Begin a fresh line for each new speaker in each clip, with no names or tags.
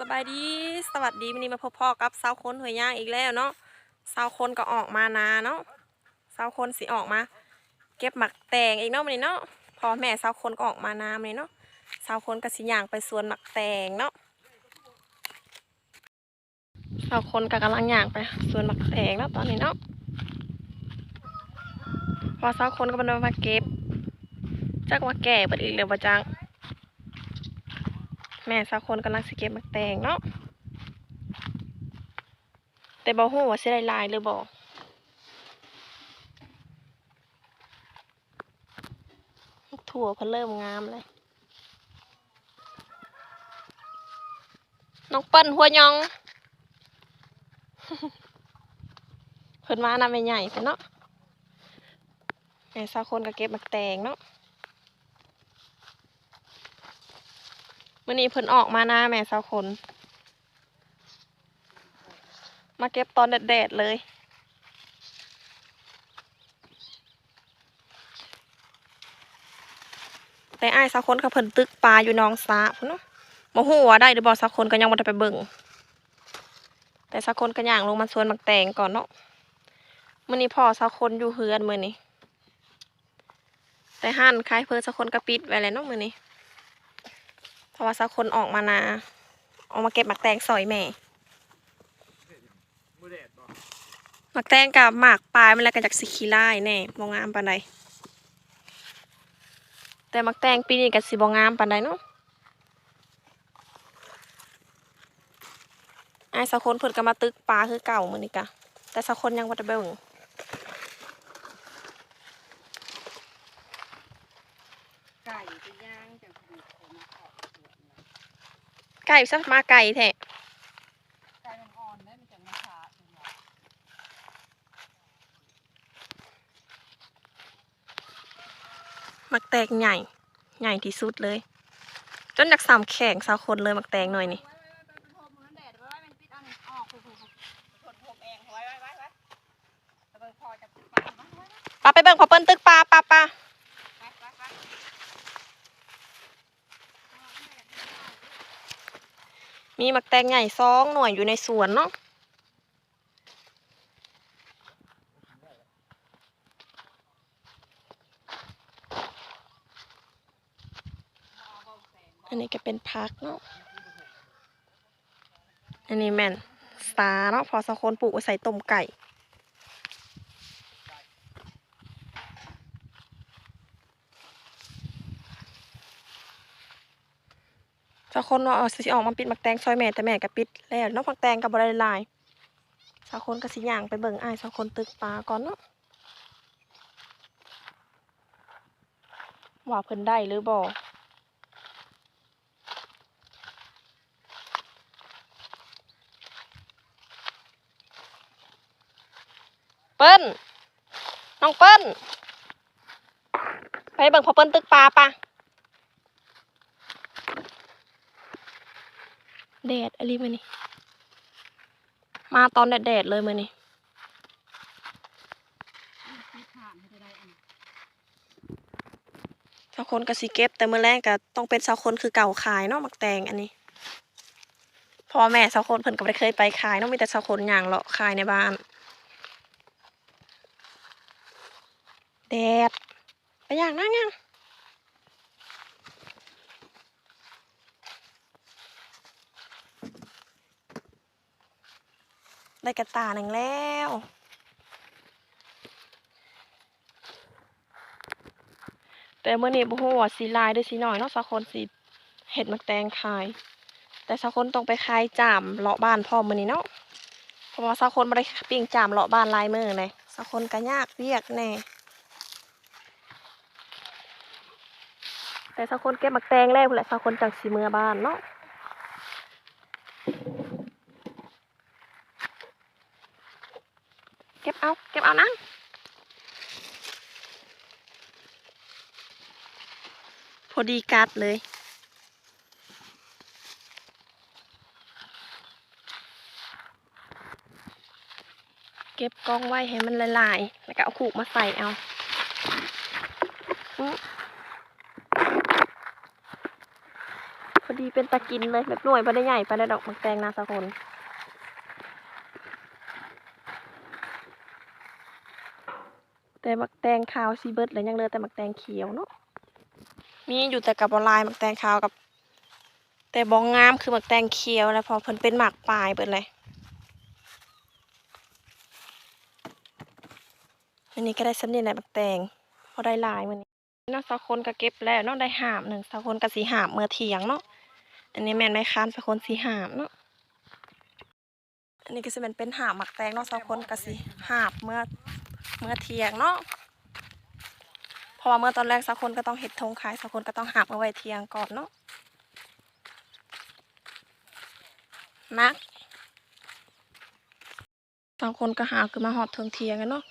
สบายดีสวัสดีวันนี้มาพบพ่อกับสาวคนหวยย่างอีกแล้วเนาะสาวคนก็ออกมานาเนาะสาวคนสิออกมา เก็บหมักแตงอีกเนาะวันนี้เนาะพอแม่สาวคนก็ออกมานาเลยเนาะสาวคนก็สิย่างไปสวนหมักแตงเนาะสาวคนก็กำลังย่างไปสวนหมักแตงเนาะตอนนี้เนาะพอสาวคนก็มันมาเก็บจักว่าแก่เปิดอีกเลยบ่จัง แม่สาวคนกำลังสเก็บมักแตงเนาะแต่บ่ฮู้ว่าสิได้หลายหรือบ่ถั่วเพิ่นเริ่มงามเลย น้องเปิ้นหัวยองเพิ่นมานำใหญ่เพิ่นเนาะแม่สาวคนก็เก็บมักแตงเนาะ มื่อนี้เพิ่นออกมาหน้าแม่สาวคน มาเก็บตอนแดดๆเลยแต่อ้ายสาวคนเขาเพิ่นตึกปลาอยู่หนองสาพุ่นเนาหูว่าได้หรือบ่สาวคนก็ยังบ่ได้ไปเบิ่งแต่สาวคนก็ย่างลงมาสวนมักแตงก่อนเนาะมื้อนี้พ่อสาวคนอยู่เฮือนมื้อนี้แต่ห้านขายเพิ่นสาวคนก็ปิดไว้แล้วเนาะมื้อนี้ ราะว่าสักคนออกมานาออกมาเก็บหมักแตงซอยแม่หมักแตงกับหมากปลายมันแล้วก็จากสิขี้ร้ายแน่บ่งงามปานใดแต่หมักแตงปีนี้ก็สิบ่งงามปานใดเนาะไอ้ายสักคนเพิ่นก็มาตึกปลาคือเก่ามือนี้กะแต่สักคนยังบ่ได้เบิ่ง
ไก่ไปย่างจากผูกเขามาขอบสวนน่ะ
ไก่ซะมาไก่แท้
ไก่มันอ่อนได้มันจากมาขาดเป็นห
มักแตงใหญ่ ใหญ่ที่สุดเลย จนจากสามแข่งสาวคนเลยหมักแตงหน่อยนี่
โฮมมันแดดไว้ไว้มันปิดอันนี้ออกผูกผูกผูกทนโฮมเองไว้ไว้ไว้ไว้ตะเบิงพอจะปิดปากไว้ไว้ไว้
ปลาไปเบิ่งพอเปิ้นตึกปลาปลาปลา
ไว้ไว้ไว้
มีหมักแตงใหญ่สองหน่วยอยู่ในสวนเนาะอันนี้ก็เป็นพักเนาะ อันนี้แม่นสตาร์เนาะพอสะโคนปลูกใส่ต้มไก่ คนว่าเอาสิออกมาปิดมักแตงซอยแม่แต่แม่ก็ปิดแล้วนาะหมักแตงกับบริลายสักคนก็สิย่างไปเบิ่งอ้ายสักคนตึกปลาก่อนเนาะว่าเพิ่นได้หรือบ่เปิ้ลน้องเปิ้ลไปเบิ่งพอเปิ้ลตึกปลาปะ แดดอะไรมานี่ มาตอนแดดๆเลยมานี่
ปิดผ่านให้ได้ได้อันนี้
ชาวคนก็สิเก็บ แต่เมื่อแรกก็ต้องเป็นชาวคนคือเก่าขายเนาะมักแตงอันนี้พ่อแม่ชาวคนเพิ่นก็ไม่ได้เคยไปขายเนาะมีแต่ชาวคนอย่างเลาะขายในบ้านแดดไปอย่างนั่งย่าง ได้กระตาหนึ่งแล้วแต่เมื่อนี้บ่ฮู้ว่าสีลายหรือสีหน้อยเนาะสักคนสิเห็ดมักแตงขาย แต่สักคนต้องไปขายจามเลาะบ้านพ่อมื้อนี้เนาะเพราะว่าสักคนบ่ได้ปิ้งจามเลาะบ้านลายมือเลยสักคนก็ยากเวียกแน่แต่สักคนเก็บมักแตงแล้วแหละสักคนจังสิเมือบ้านเนาะ เก็บเอา เก็บเอานะพอดีกัดเลย เก็บกองไว้ให้มันละลาย แล้วก็เอาขูกมาใส่เอาพอดีเป็นตะกินเลยแบบหน่วยบ่ได้ใหญ่ปานใดดอกมักแตงนาสะคน แต่หมักแตงขาวซีเบิร์ดแล้วยังเหลือแต่หมักแตงเขียวเนาะมีอยู่แต่กับบอลายหมักแตงขาวกับ แต่บองงามคือหมักแตงเขียวแล้วพอเพิ่นเป็นหมักปลายเบิดเลยอันนี้ก็ได้สำเนียงในหมักแตงพอได้ลายมันนี้นาะสักคนก็เก็บแล้วนาะได้หามหนึ่งสักคนก็สีหามเมื่อเที่ยงเนาะอันนี้แม่นไม่ค้านสักคนสีหามเนาะอันนี้ก็จะเป็นเป็นหามหมักแตงนาะสักคนก็สีหามเมื่อ เมื่อเที่ยงเนาะเพราะว่าเมื่อตอนแรกสักคนก็ต้องเห็ดธงขายสักคนก็ต้องหักเอาไว้เที่ยงก่อนเนาะนักบางคนก็หาคือมาหอดเทิงเทียงกันเนาะ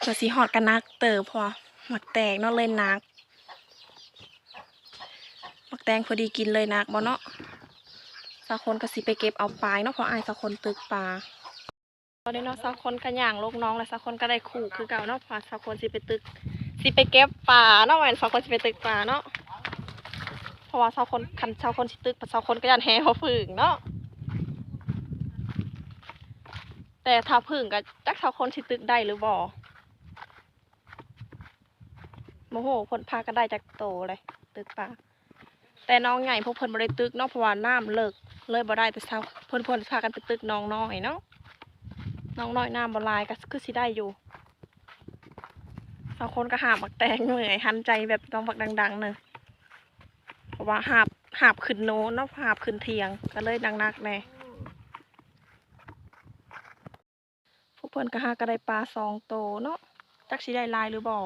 เกิดสีหอดกันนักเติบพอหมักแตงเนาะเลยนักหมักแตงพอดีกินเลยนักบ่เนาะสักคนก็สิไปเก็บเอาปลายเนาะเพราะอายสักคนตึกปลา ตอนนี้เนาะสักคนกันอย่างลูกน้องและสักคนก็ได้ขู่คือเก่าเนาะเพราะสักคนสิไปตึกสิไปเก็บปลาเนาะแม่นสักคนสิไปตึกปลาเนาะเพราะว่าสักคนคันสักคนสิตึกสักคนก็ยันแห่เขาฝึงเนาะแต่ถ้าพึ่งก็จักสักคนสิตึกได้หรือบ่โมโหคนพาก็ได้จากโตเลยตึกปลาแต่น้องใหญ่พวกเพิ่นบ่ได้ตึกเนาะเพราะว่าน้ำเลิกเลยบ่ได้แต่เช้าเพิ่นเพิ่นพากันไปตึกน้องน้อยเนาะ น้องน้อยน้ำบอลายก็คือสิได้อยู่บางคนก็หาบบักแตงเหนื่อยหันใจแบบต้องบักดังๆเนอะเพราะว่าหาบหาบขึ้นโน้นเนาะหาบขึ้นเทียงก็เลยดังนักแน่พวกเพื่อนก็หาก็ได้ปลาสองโตเนาะจักสิได้ลายหรือบ่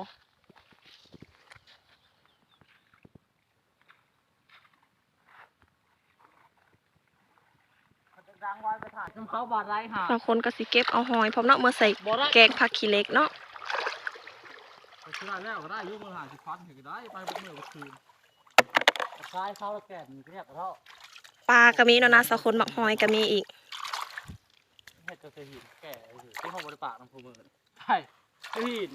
ดังไว้ไปถ่ายน้ำเขาบาดไรหา
บางคนก็สิเก็บเอาหอยพร้อมเนาะเมื่อใส่
บ่ได้
แกงผักขี้เหล็กเนาะ
ไปซื้อได้แล้วก็ได้อยุ่มือหาสิพันถึงก็ได้ไปเป็นมือก็คืนคล้ายเขาแล้วแก่นเรียกเขา
ปลาก็มีเนาะนะสักคนบักหอยก็มีอีก
เห็ดจะเคยหินแก่อยู่ที่ห้องบริปากน้ำพูมือใช่หิน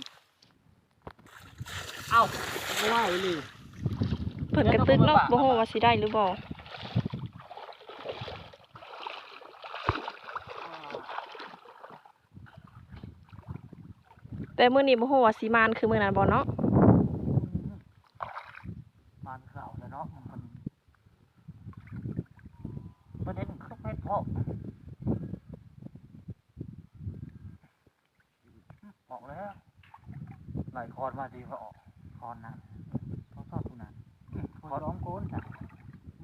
เอ้าไม่ไหวเลย
เพิ่นกระตึกเนาะบ่ฮู้ว่าสิได้หรือบ่ แต่มื้อนี้บ่ฮู้ว่าสิมานคือมื้อนั้นบ่เนาะ
มันเข่าแล้วเนาะมันประเด็นคือไม่พอออกแล้วไหลคอนมาดีกว่าออกคอนนะเขาชอบคุณนั้นคอนร้องโกนจ้ะ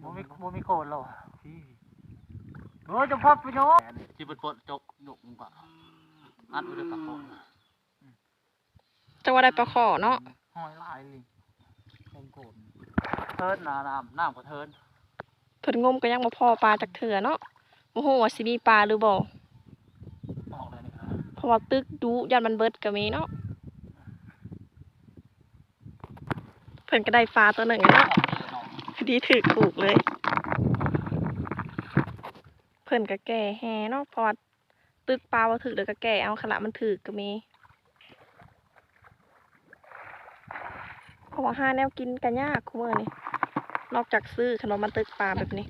บ่มีบ่มีโกนหรอกพี่เออจะพับไปเนาะที่เป็นปดจกหนุกกว่าอัดไว้ด้วยปากโกน
จังว่าได้ปลาขอเนาะ
ห้อยลายลิงคงโกนเทินน้ำน้ำน้ำก็เทิน
เพิ่นงมก็ยังบ่พอปลาจักเทื่อเนาะบ่ฮู้ว่าสิมีปลาหรือบ่
ออกเลยนี่ครับ
เพราะว่าตึกดุยันมันเบิดก็มีเนาะเพิ่นก็ได้ปลาตัวหนึ่งเนาะพอดีถือถูกเลย เพิ่นก็แก่แฮเนาะเพอตึกปลาว่าถือเดี๋ยวก็แก่เอาขละมันถือก็มี เพ ราะว่าห้าแนวกินกันยากคุมื้อนี่นอกจากซื้อขนมมันตึกปลาแบบนี้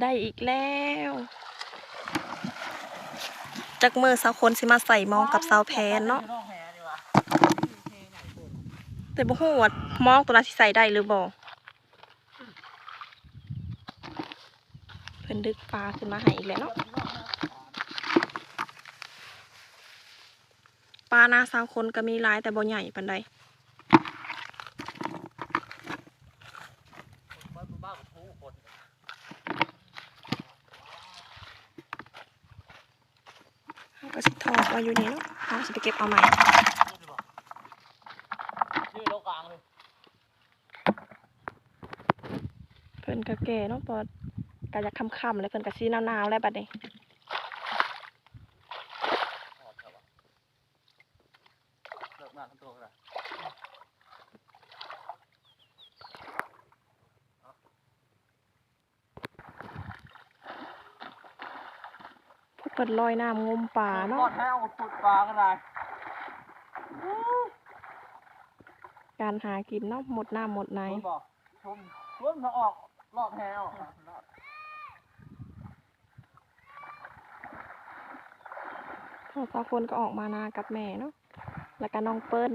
ได้อีกแล้วจากมือสาวคนสิมาใส่มองกับสาวแพนเนาะแต่บ่ฮู้ว่ามองตัวนั้นสิใส่ได้หรือบ่เพิ่นดึกปลาขึ้นมาให้อีกแล้วเนาะ ลาหน้าสาวคนก็มีหลายแต่บ่ใหญ่ปานใดเราก็สิทอดไว้อยู่นี่เนาะเราสิไปเก็บเอาใหม่
ชื่อโลกลางเลย
เพิ่นก็แก่เนาะปอดก็อยากค่ำๆเลยเพิ่นก็สิหนาวๆแล้วบัดนี้
เลิกงานทั้งตัวเลย
พวกเพิ่นลอยน้ำงมปลา
ทอ
เนาะ
ดแห้วปุดปลาก็ได้
การหากินเนาะหมดน้ำหมดใน
คุณบอกชมชวนมาออกรอบแฮวรอบ
พอสาวคนก็ออกมานากับแม่เนาะ แล้วก็น้องเปิ้ล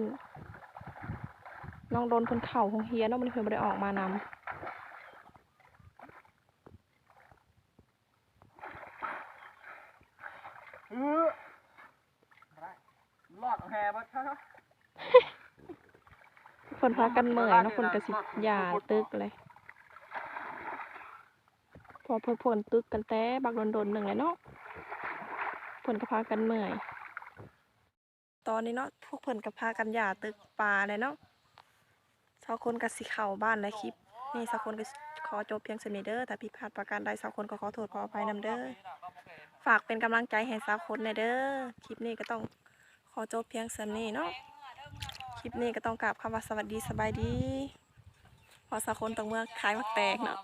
น้องโดนเพิ่นเข่าของเฮียเนาะมันเพิ่นบ่ได้ออกมานำ
เออได้รอดแฮบ่ใช่ไหม
เพิ่นพากันเมื่อยเนาะเพิ่นก็สิย่าตึกเลยพอเพิ่นพ่นตึกกันแต่บักโดนๆหนึ่งเลยเนาะเพิ่นก็พากันเมื่อย ตอนนี้เนาะพวกเพิ่นก็พากันย่าตึกปลาเลยเนาะสาวคนก็สิเข้าบ้านแล้วคลิป นี่สาวคนก็ขอจบเพียงเท่านี้เด้อถ้าผิดพลาดประการใดสาวคนก็ขอโทษขออภัยนำเด้อฝากเป็นกำลังใจให้สาวคนในเด้อคลิปนี้ก็ต้องขอจบเพียงเท่านี้เนาะคลิปนี้ก็ต้องกราบคำว่าสวัสดีสบายดี พอสาวคนต้องเมื่อขายมักแตกเนาะ